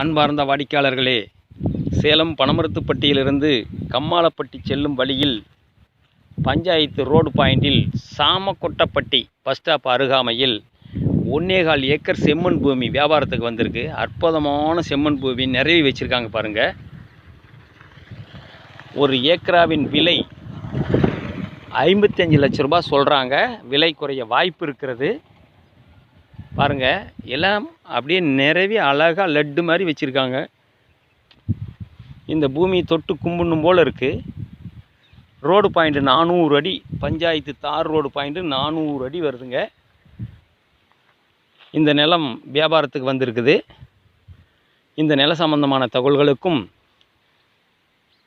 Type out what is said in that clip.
அன்பார்ந்த வாடிக்கையாளர்களே சேலம் பனமரத்துப்பட்டியிலிருந்து கம்மாளப்பட்டி செல்லும் வழியில் பஞ்சாயத்து ரோடு பாயிண்டில் சாமக்கொட்டப்பட்டி பஸ் ஸ்டாப் அருகாமையில் ஒன்னேகால் ஏக்கர் செம்மண் பூமி வியாபாரத்துக்கு வந்திருக்கு. அற்புதமான செம்மண் பூமி நிறைய வச்சுருக்காங்க பாருங்கள் ஒரு ஏக்கராவின் விலை ஐம்பத்தஞ்சு லட்ச ரூபாய் சொல்கிறாங்க விலை குறைய வாய்ப்பு இருக்கிறது. பாருங்க எல்லாம் அப்படியே நிறவி அழகாக லட்டு மாதிரி வச்சுருக்காங்க. இந்த பூமி தொட்டு கும்பிடணும் போல் இருக்குது ரோடு பாயிண்ட்டு நானூறு அடி பஞ்சாயத்து தார் ரோடு பாயிண்ட்டு நானூறு அடி வருதுங்க. இந்த நிலம் வியாபாரத்துக்கு வந்திருக்குது. இந்த நில சம்பந்தமான தகவல்களுக்கும்